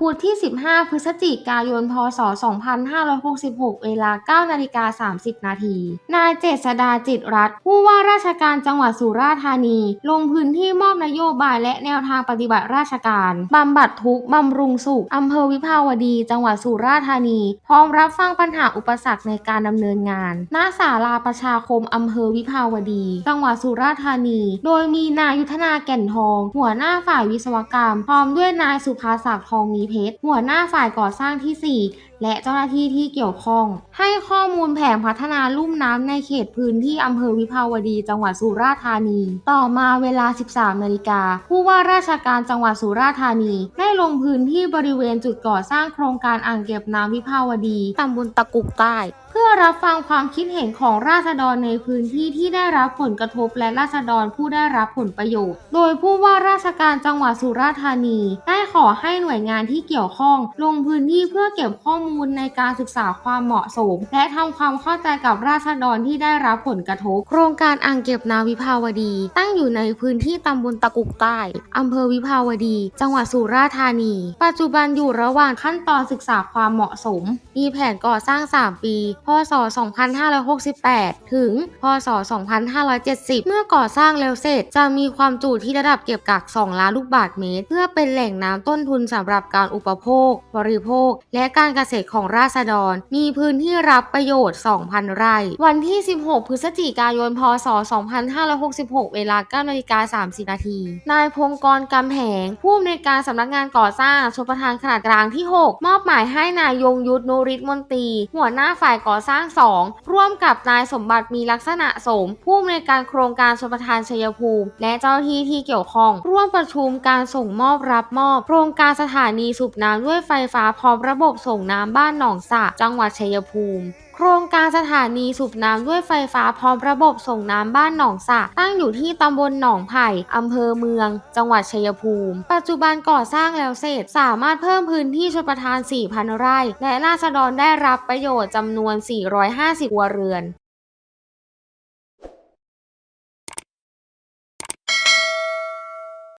พุธที่ 15 พฤศจิกายน พศ 2566 เวลา 9 นาฬิกา 30 นาที นายเจษดาจิตรรัตน์ผู้ว่าราชการจังหวัดสุราษฎร์ธานี ลงพื้นที่มอบนโยบายและแนวทางปฏิบัติราชการ บำบัดทุกข์บำรุงสุข อำเภอวิภาวดี จังหวัดสุราษฎร์ธานี พร้อมรับฟังปัญหาอุปสรรคในการดำเนินงาน ณ ศาลาประชาคม อำเภอวิภาวดี จังหวัดสุราษฎร์ธานี โดยมีนายยุทธนาแก่นทอง หัวหน้าฝ่ายวิศวกรรม พร้อมด้วยนายสุภาศักดิ์ทองมีเพชรหัวหน้าฝ่ายก่อสร้างที่ 4 และเจ้าหน้าที่ที่เกี่ยวข้อง ให้ข้อมูลแผนพัฒนาลุ่มน้ำในเขตพื้นที่อำเภอวิภาวดี จังหวัดสุราษฎร์ธานี ต่อมาเวลา 13 นาฬิกา ผู้ว่าราชการจังหวัดสุราษฎร์ธานี ได้ลงพื้นที่บริเวณจุดก่อสร้างโครงการอ่างเก็บน้ำวิภาวดีตำบลตะกุกใต้เพื่อรับฟังความคิดเห็นของราษฎรในพื้นที่ที่ได้รับผลกระทบและราษฎรผู้ได้รับผลประโยชน์ โดยผู้ว่าราชการจังหวัดสุราษฎร์ธานี ได้ขอให้หน่วยงานที่เกี่ยวข้อง ลงพื้นที่เพื่อเก็บข้อมูลในการศึกษาความเหมาะสม และทำความเข้าใจกับราษฎรที่ได้รับผลกระทบ โครงการอ่างเก็บน้ำวิภาวดี ตั้งอยู่ในพื้นที่ตำบลตะกุกใต้อำเภอวิภาวดี จังหวัดสุราษฎร์ธานี ปัจจุบันอยู่ระหว่างขั้นตอนศึกษาความเหมาะสม มีแผนก่อสร้าง 3 ปี พศ 2568 ถึง พศ 2570 เมื่อก่อสร้างแล้วเสร็จจะมีความจุที่ระดับเก็บกัก 2 ล้านลูกบาศก์เมตร เพื่อเป็นแหล่งน้ำต้นทุนสำหรับการอุปโภค บริโภค และการเกษตรของราษฎร มีพื้นที่รับประโยชน์ 2,000 ไร่ วันที่ 16 พฤศจิกายน พศ 2566 เวลา9นาฬิกา30 นาที นายพงกรกำแหง ผู้อำนวยการสำนักงานก่อสร้างชลประทานขนาดกลางที่ 6 มอบหมายให้นายยงยุทธนุริศมนตรี หัวหน้าฝ่ายก่อสร้าง 2 ร่วมกับนายสมบัติมีลักษณะสม ผู้อำนวยการโครงการชลประทานชัยภูมิ และเจ้าหน้าที่ที่เกี่ยวข้อง ร่วมประชุมการส่งมอบรับมอบ โครงการสถานีสูบน้ำด้วยไฟฟ้าพร้อมระบบส่งน้ำบ้านหนองสะ จังหวัดชัยภูมิโครงการสถานีสูบน้ำด้วยไฟฟ้าพร้อมระบบส่งน้ำบ้านหนองสะ ตั้งอยู่ที่ตำบลหนองไผ่อำเภอเมือง จังหวัดชัยภูมิ ปัจจุบันก่อสร้างแล้วเสร็จ สามารถเพิ่มพื้นที่ชลประทาน 4,000 ไร่ และราษฎรได้รับประโยชน์จำนวน 450 ครัวเรือน